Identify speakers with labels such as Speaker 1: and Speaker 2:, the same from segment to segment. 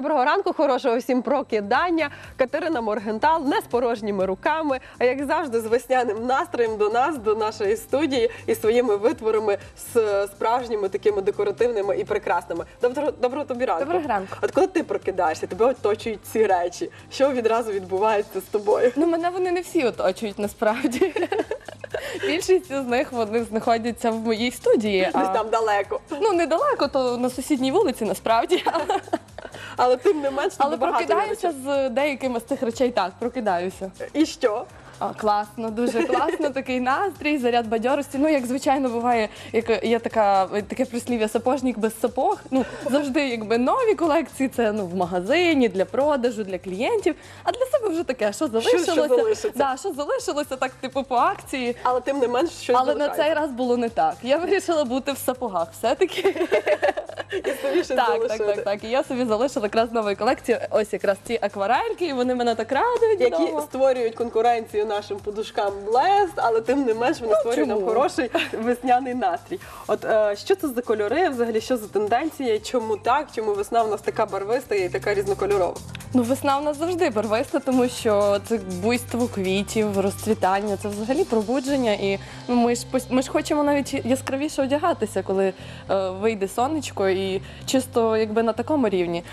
Speaker 1: Доброго ранку, хорошого всім прокидання. Катерина Моргентал не з порожніми руками, а як завжди, з весняним настроєм до нас, до нашої студії і своїми витворами з справжніми такими декоративними і прекрасними. Доброго, доброго тобі ранку.
Speaker 2: Доброго ранку.
Speaker 1: От коли ти прокидаєшся, тебе оточують ці речі. Що відразу відбувається з тобою?
Speaker 2: Ну, мене вони не всі оточують насправді. Більшість з них вони знаходяться в моїй студії.
Speaker 1: Десь там далеко.
Speaker 2: ну, недалеко, то на сусідній вулиці насправді.
Speaker 1: Але тим не менш
Speaker 2: Але
Speaker 1: багато
Speaker 2: прокидаюся з деякими з цих речей так, прокидаюся.
Speaker 1: І що?
Speaker 2: А, класно, дуже класно, такий настрій, заряд бадьорості. Ну, як звичайно буває, як є така таке прислів'я сапожник без сапог. Ну завжди, якби нові колекції, це ну в магазині для продажу, для клієнтів. А для себе вже таке, що залишилося,
Speaker 1: що залишиться.
Speaker 2: Да, що залишилося, так типу по акції.
Speaker 1: Але тим не менш щось
Speaker 2: Але на цей раз було не так. Я вирішила бути в сапогах. Все-таки
Speaker 1: І собі щось
Speaker 2: так, так, так, так. І я собі залишила якраз нової колекції. Ось якраз ці акварельки, і вони мене так радують.
Speaker 1: які
Speaker 2: вдома.
Speaker 1: створюють конкуренцію нашим подушкам Blest, але тим не менш вони створюють нам
Speaker 2: Ну,
Speaker 1: хороший весняний настрій. От е, що це за кольори? Взагалі, що за тенденція? Чому так? Чому весна в нас така барвиста і така різнокольорова?
Speaker 2: Ну, весна в нас завжди барвиста, тому що це буйство квітів, розцвітання, це взагалі пробудження. І ну, ми ж ми ж хочемо навіть яскравіше одягатися, коли е, вийде сонечко, і чисто якби на такому рівні.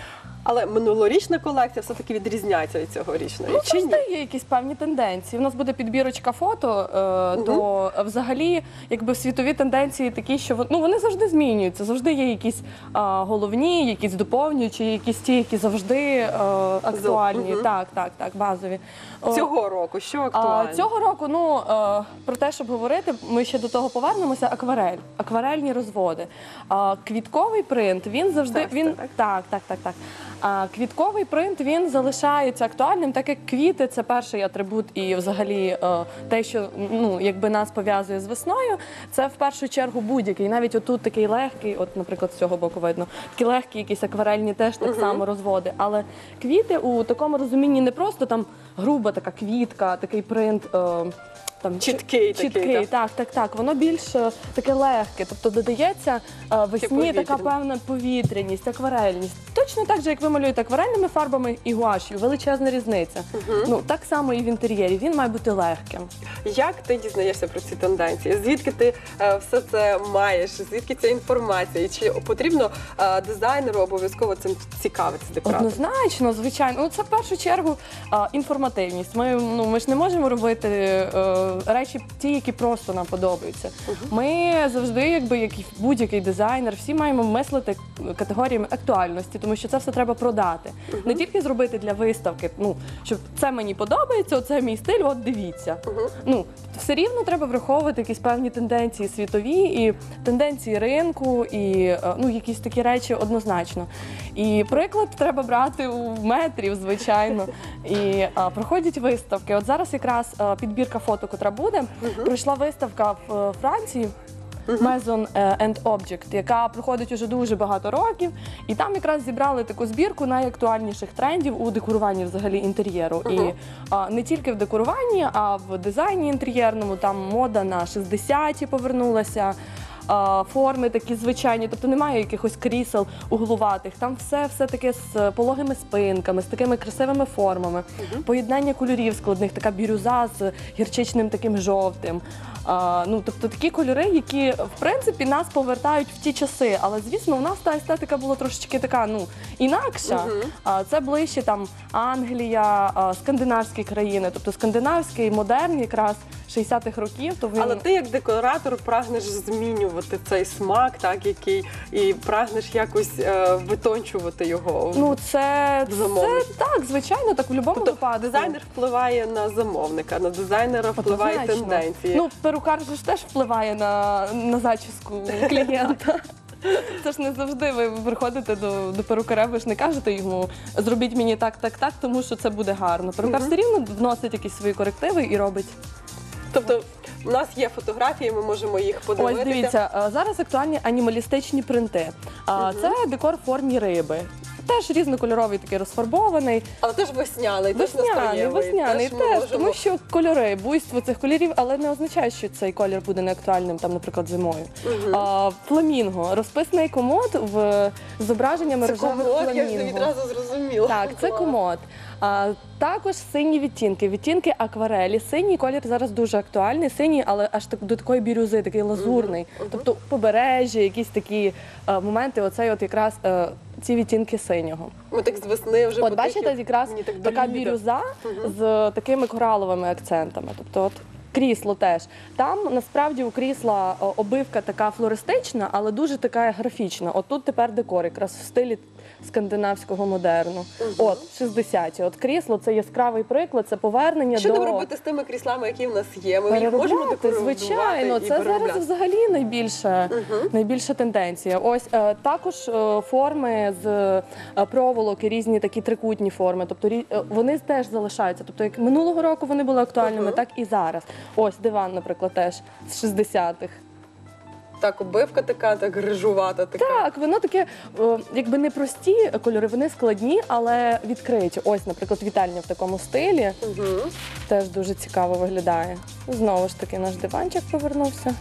Speaker 1: Але минулорічна колекція все-таки відрізняється від цьогорічної.
Speaker 2: Ну,
Speaker 1: Чи ні?
Speaker 2: завжди є якісь певні тенденції. У нас буде підбірочка фото, е, то е, взагалі, якби світові тенденції такі, що вон- ну, вони завжди змінюються. Завжди є якісь а, головні, якісь доповнюючі, якісь ті, які завжди е, актуальні.
Speaker 1: Мгм.
Speaker 2: Так, так, так, базові. О,
Speaker 1: Цього року що
Speaker 2: А,
Speaker 1: актуально?
Speaker 2: цього року, ну е, про те, щоб говорити, ми ще до того повернемося. Акварель, акварельні розводи. А, квітковий принт він завжди
Speaker 1: Царство,
Speaker 2: він
Speaker 1: так?
Speaker 2: так, так, так, так. Квітковий принт він залишається актуальним, так як квіти це перший атрибут, і взагалі е, те, що ну якби нас пов'язує з весною, це в першу чергу будь-який. Навіть отут такий легкий, от, наприклад, з цього боку видно, такі легкі, якісь акварельні теж так само розводи. Але квіти у такому розумінні не просто там груба така квітка, такий принт. Там
Speaker 1: Чіткий
Speaker 2: чіткий,
Speaker 1: так.
Speaker 2: так, так, так. Воно більш е, таке легке. Тобто додається е, весні така певна повітряність, акварельність. Точно так же, як ви малюєте акварельними фарбами і гуашю, величезна різниця. Ну так само і в інтер'єрі. Він має бути легким.
Speaker 1: Як ти дізнаєшся про ці тенденції? Звідки ти е, все це маєш? Звідки ця інформація? І чи потрібно е, дизайнеру обов'язково цим цікавитися декоратор?
Speaker 2: Однозначно, звичайно. Ну це в першу чергу а, інформативність. Ми ну ми ж не можемо робити е, речі, ті, які просто нам подобаються. Ми завжди, якби як будь-який дизайнер, всі маємо мислити категоріями актуальності, тому що це все треба продати. Не тільки зробити для виставки, ну щоб це мені подобається, оце мій стиль. От дивіться. Ну все рівно треба враховувати якісь певні тенденції світові і тенденції ринку, і е, ну якісь такі речі однозначно. І приклад треба брати у метрів, звичайно. І а, проходять виставки. От зараз якраз а, підбірка фото, котра буде, пройшла виставка в е, Франції. Maison е, and Object, яка проходить уже дуже багато років, і там якраз зібрали таку збірку найактуальніших трендів у декоруванні взагалі інтер'єру. І а, не тільки в декоруванні, а в дизайні інтер'єрному. Там мода на 60-ті повернулася. Форми такі звичайні, тобто немає якихось крісел углуватих. Там все, все таке з пологими спинками, з такими красивими формами. Поєднання кольорів складних, така бірюза з гірчичним таким жовтим. А, ну, тобто такі кольори, які в принципі нас повертають в ті часи. Але звісно, у нас та естетика була трошечки така, ну інакша. А, це ближче там Англія, а, скандинавські країни, тобто скандинавський модерн, якраз 60-х років. То він
Speaker 1: Але ти як декоратор прагнеш змінювати цей смак, так який і прагнеш якось е, витончувати його.
Speaker 2: ну це, це
Speaker 1: Замовник.
Speaker 2: так, звичайно, так в будь-якому
Speaker 1: тобто
Speaker 2: випадку.
Speaker 1: дизайнер впливає на замовника, на дизайнера впливає
Speaker 2: Однозначно.
Speaker 1: тенденції.
Speaker 2: Ну, перукар же ж теж впливає на, на зачіску клієнта. Це ж не завжди ви приходите до, до перукаря, ви ж не кажете йому зробіть мені так, так, так, тому що це буде гарно. Перукар все рівно вносить якісь свої корективи і робить.
Speaker 1: Тобто, у нас є фотографії, ми можемо їх подивитися.
Speaker 2: Ось дивіться, е, зараз актуальні анімалістичні принти. А, Це декор в формі риби. Теж різнокольоровий, такий розфарбований.
Speaker 1: Але теж весняний, теж
Speaker 2: Весняний,
Speaker 1: настроєвий.
Speaker 2: весняний
Speaker 1: ми
Speaker 2: теж,
Speaker 1: можемо-
Speaker 2: тому що кольори, буйство цих кольорів, але не означає, що цей колір буде неактуальним, там, наприклад, зимою. А, фламінго, розписаний комод в з зображеннями
Speaker 1: Це
Speaker 2: рожевих
Speaker 1: комод, я ж
Speaker 2: фламінго.
Speaker 1: відразу зрозуміла.
Speaker 2: Так, це
Speaker 1: Клас.
Speaker 2: комод. А, також сині відтінки, відтінки акварелі. Синій колір зараз дуже актуальний. Синій, але аж так до такої бірюзи, такий лазурний. Тобто побережжя, якісь такі е, моменти. Оцей от якраз е, ці відтінки синього.
Speaker 1: Ми так з весни вже
Speaker 2: От бачите, якраз
Speaker 1: так
Speaker 2: така бірюза з такими кораловими акцентами. Тобто, от крісло теж. Там насправді у крісла обивка така флористична, але дуже така графічна. От тут тепер декор, якраз в стилі скандинавського модерну. От 60-ті. От крісло це яскравий приклад, це повернення
Speaker 1: Що
Speaker 2: до
Speaker 1: нам робити з тими кріслами, які в нас є? Ми їх можемо декорувати
Speaker 2: звичайно, це зараз взагалі найбільша, найбільша тенденція. Ось е, також е, форми з е, проволоки, різні такі трикутні форми. Тобто рі- е, вони теж залишаються. Тобто, як минулого року вони були актуальними, так і зараз. Ось диван, наприклад, теж з 60-х.
Speaker 1: Так, обивка така, так рижувата така.
Speaker 2: Так, воно таке, якби не прості кольори, вони складні, але відкриті. Ось, наприклад, вітальня в такому стилі
Speaker 1: Угу.
Speaker 2: теж дуже цікаво виглядає. Знову ж таки, наш диванчик повернувся.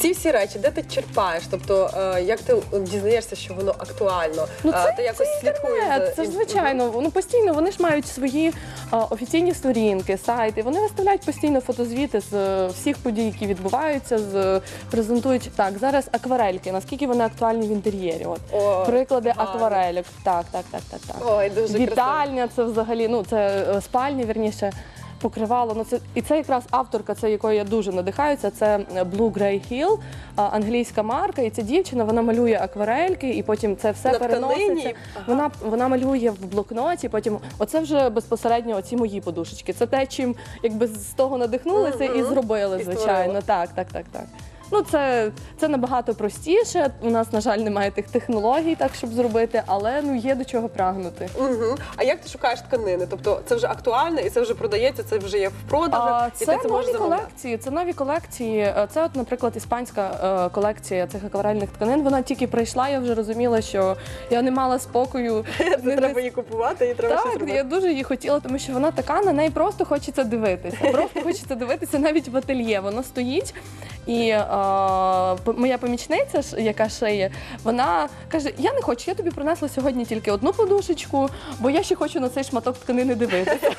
Speaker 1: Ці всі речі, де ти черпаєш? Тобто, е, як ти дізнаєшся, що воно актуально?
Speaker 2: Ну,
Speaker 1: Е, ти якось слідкуєш за
Speaker 2: Е, Це ж
Speaker 1: ін-
Speaker 2: звичайно, ну постійно вони ж мають свої а, офіційні сторінки, сайти. Вони виставляють постійно фотозвіти з е, всіх подій, які відбуваються, з презентують так. Зараз акварельки. Наскільки вони актуальні в інтер'єрі? От
Speaker 1: О,
Speaker 2: приклади
Speaker 1: гарно.
Speaker 2: акварельок. Так, так, так, так, так.
Speaker 1: Ой, дуже красиво.
Speaker 2: Вітальня, це взагалі, ну це е, спальні, вірніше. Покривало, ну це і це якраз авторка, це якою я дуже надихаюся. Це е, Blue Grey Hill, а, англійська марка. І ця дівчина вона малює акварельки, і потім це все
Speaker 1: На
Speaker 2: переноситься.
Speaker 1: Ага.
Speaker 2: Вона вона малює в блокноті. Потім оце вже безпосередньо оці мої подушечки. Це те, чим якби з того надихнулися і
Speaker 1: Мгм.
Speaker 2: зробили,
Speaker 1: І
Speaker 2: звичайно. Так, так, так, так. Ну, це, це набагато простіше. У нас, на жаль, немає тих технологій, так щоб зробити, але ну є до чого прагнути.
Speaker 1: Угу. А як ти шукаєш тканини? Тобто це вже актуальне і це вже продається, це вже є в продажах,
Speaker 2: А,
Speaker 1: і
Speaker 2: це
Speaker 1: ти це
Speaker 2: нові колекції. Це нові колекції. Е, Це, от, наприклад, іспанська е, колекція цих акварельних тканин. Вона тільки прийшла. Я вже розуміла, що я не мала спокою. Не-
Speaker 1: треба її купувати і треба щось
Speaker 2: Так, я дуже її хотіла, тому що вона така, на неї просто хочеться дивитися. Просто хочеться дивитися навіть в ательє. Воно стоїть. І е, моя помічниця, яка шиє, вона каже: Я не хочу, я тобі принесла сьогодні тільки одну подушечку, бо я ще хочу на цей шматок тканини дивитися.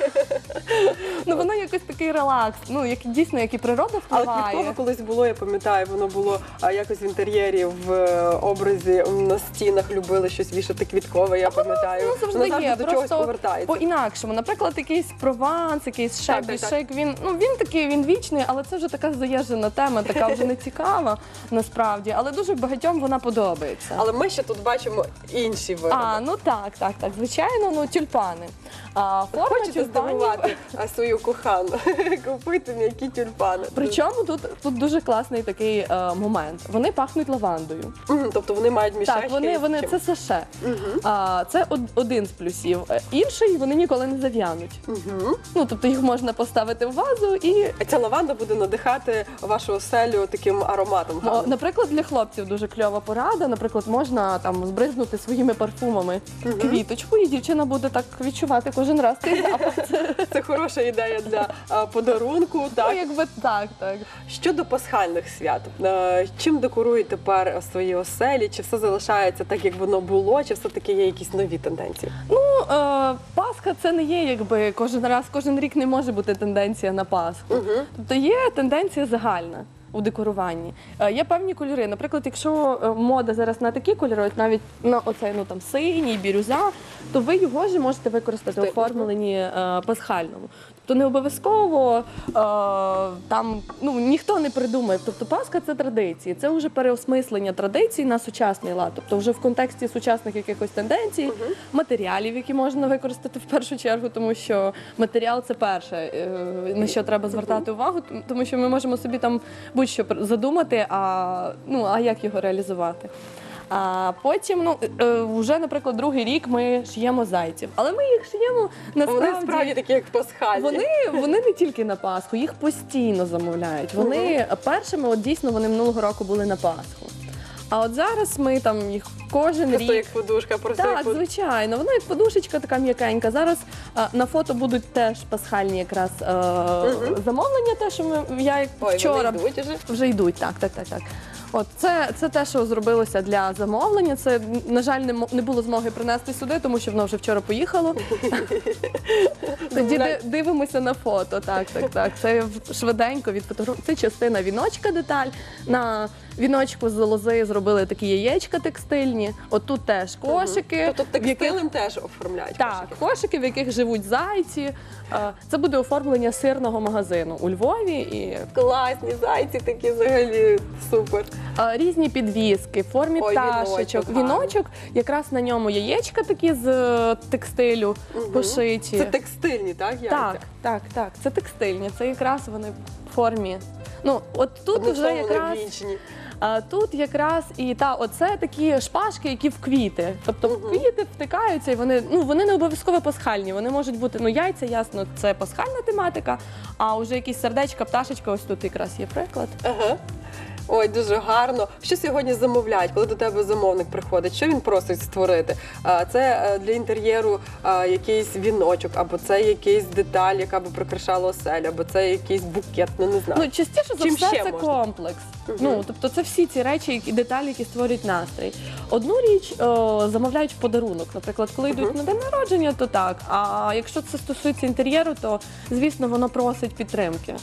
Speaker 2: ну воно якось такий релакс. Ну як дійсно, як і природа
Speaker 1: Але
Speaker 2: впливає.
Speaker 1: квіткове колись було, я пам'ятаю, воно було а, якось в інтер'єрі, в е, образі на стінах любили щось вішати квіткове, я пам'ятаю.
Speaker 2: Ну, завжди є,
Speaker 1: до чогось повертається.
Speaker 2: по-інакшому. Наприклад, якийсь прованс, якийсь шебі, шик, він, ну, він такий, він вічний, але це вже така заїжджена тема, така вже не цікава насправді, але дуже багатьом вона подобається.
Speaker 1: Але ми ще тут бачимо інші вироби.
Speaker 2: А, ну так, так, так, звичайно, ну тюльпани. А, форма
Speaker 1: Хочете
Speaker 2: тюльпанів.
Speaker 1: здивувати а, свою кохану, купити м'які тюльпани.
Speaker 2: Причому тут, тут дуже класний такий е, момент. Вони пахнуть лавандою.
Speaker 1: Мгм, Тобто вони мають мішечки.
Speaker 2: Так, вони, вони це саше. А, це од- один з плюсів. Е, Інший вони ніколи не зав'януть. Ну тобто їх можна поставити в вазу і
Speaker 1: А ця лаванда буде надихати вашу оселю таким ароматом.
Speaker 2: О,
Speaker 1: гарним.
Speaker 2: Наприклад, для хлопців дуже кльова порада. Наприклад, можна там збризнути своїми парфумами квіточку, і дівчина буде так відчувати кожен раз цей запах. Це,
Speaker 1: хороша ідея для а, подарунку.
Speaker 2: ну,
Speaker 1: Так.
Speaker 2: якби так, так.
Speaker 1: Щодо пасхальних свят, е, чим декорують тепер свої оселі? Чи все залишається так, як воно було, чи все-таки є якісь нові тенденції?
Speaker 2: Ну, е, Пасха це не є, якби кожен раз, кожен рік не може бути тенденція на Пасху. Тобто є тенденція загальна. У декоруванні Е, є певні кольори. Наприклад, якщо е, мода зараз на такі кольори, от навіть на оцей ну там синій, бірюза, то ви його ж можете використати у
Speaker 1: Ти-
Speaker 2: оформленні е, пасхальному. Тобто не обов'язково е, там ну ніхто не придумає. Тобто Пасха це традиції, це вже переосмислення традицій на сучасний лад. Тобто, вже в контексті сучасних якихось тенденцій, матеріалів, які можна використати в першу чергу, тому що матеріал це перше, е, на що треба звертати увагу, тому що ми можемо собі там будь-що задумати, а ну а як його реалізувати. А потім, ну е, вже, наприклад, другий рік ми шиємо зайців, але ми їх шиємо насправді.
Speaker 1: Вони справді такі, як пасхальні.
Speaker 2: Вони, вони не тільки на Пасху, їх постійно замовляють. Вони першими, от дійсно, вони минулого року були на Пасху. А от зараз ми там їх кожен
Speaker 1: Просто
Speaker 2: рік.
Speaker 1: як подушка, просто як
Speaker 2: Так,
Speaker 1: под-
Speaker 2: звичайно, воно як подушечка така м'якенька. Зараз е, на фото будуть теж пасхальні якраз е, замовлення, те, що ми я як
Speaker 1: Ой,
Speaker 2: вчора
Speaker 1: вони йдуть уже.
Speaker 2: вже йдуть. Так, так, так, так. От це, це те, що зробилося для замовлення. Це на жаль, не мо- не було змоги принести сюди, тому що воно вже вчора поїхало. Тоді ди- дивимося на фото. Так, так, так. Це в- швиденько від фотографії. Це частина віночка деталь. На віночку з лози зробили такі яєчка текстильні. От тут теж кошики.
Speaker 1: Тобто текстилем теж оформляють.
Speaker 2: так, кошики, в яких живуть зайці. Е, Це буде оформлення сирного магазину у Львові і
Speaker 1: Класні зайці такі взагалі супер.
Speaker 2: е, різні підвіски в формі
Speaker 1: Ой,
Speaker 2: пташечок.
Speaker 1: віночок.
Speaker 2: Віночок, якраз на ньому яєчка такі з е, текстилю пошиті.
Speaker 1: Це текстильні, так? Яйця?
Speaker 2: Так, так, так. Це текстильні. Це якраз вони в формі. Ну, от тут вже якраз а, тут якраз і та оце такі шпажки, які в квіти. Тобто в квіти втикаються, і вони ну вони не обов'язково пасхальні. Вони можуть бути ну яйця, ясно, це пасхальна тематика. А вже якісь сердечка, пташечка, ось тут якраз є приклад.
Speaker 1: Ага. Ой, дуже гарно. Що сьогодні замовляють, коли до тебе замовник приходить? Що він просить створити? Це е, для інтер'єру якийсь віночок, або це якийсь деталь, яка би прикрашала оселю, або це якийсь букет, ну не знаю.
Speaker 2: Ну частіше за
Speaker 1: Чим
Speaker 2: все це
Speaker 1: можна?
Speaker 2: комплекс. Ну тобто це всі ці речі, які деталі, які створюють настрій. Одну річ о, замовляють в подарунок. Наприклад, коли йдуть на день народження, то так. А якщо це стосується інтер'єру, то звісно воно просить підтримки.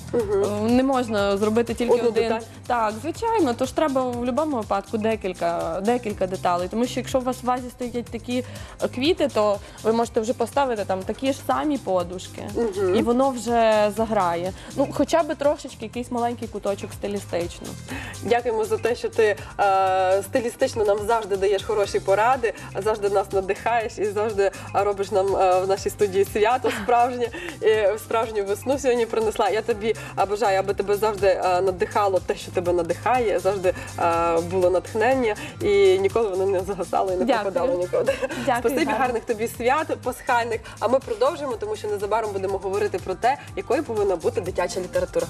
Speaker 2: Не можна зробити тільки
Speaker 1: Одну
Speaker 2: один.
Speaker 1: деталь?
Speaker 2: Так, звичайно, тож треба в будь-якому випадку декілька, декілька деталей. Тому що якщо у вас в вазі стоять такі е, квіти, то ви можете вже поставити там такі ж самі подушки, і воно вже заграє. Ну, хоча б трошечки якийсь маленький куточок стилістично.
Speaker 1: Дякуємо за те, що ти е, стилістично нам завжди даєш хороші поради, завжди нас надихаєш і завжди робиш нам е, в нашій студії свято справжнє, і справжню весну сьогодні принесла. Я тобі е, бажаю, аби тебе завжди е, надихало те, що тебе надихає, завжди е, було натхнення і ніколи воно не загасало і не
Speaker 2: Дякую.
Speaker 1: пропадало нікуди.
Speaker 2: Дякую,
Speaker 1: Спасибі
Speaker 2: гарно.
Speaker 1: гарних тобі свят пасхальних. А ми продовжуємо, тому що незабаром будемо говорити про те, якою повинна бути дитяча література.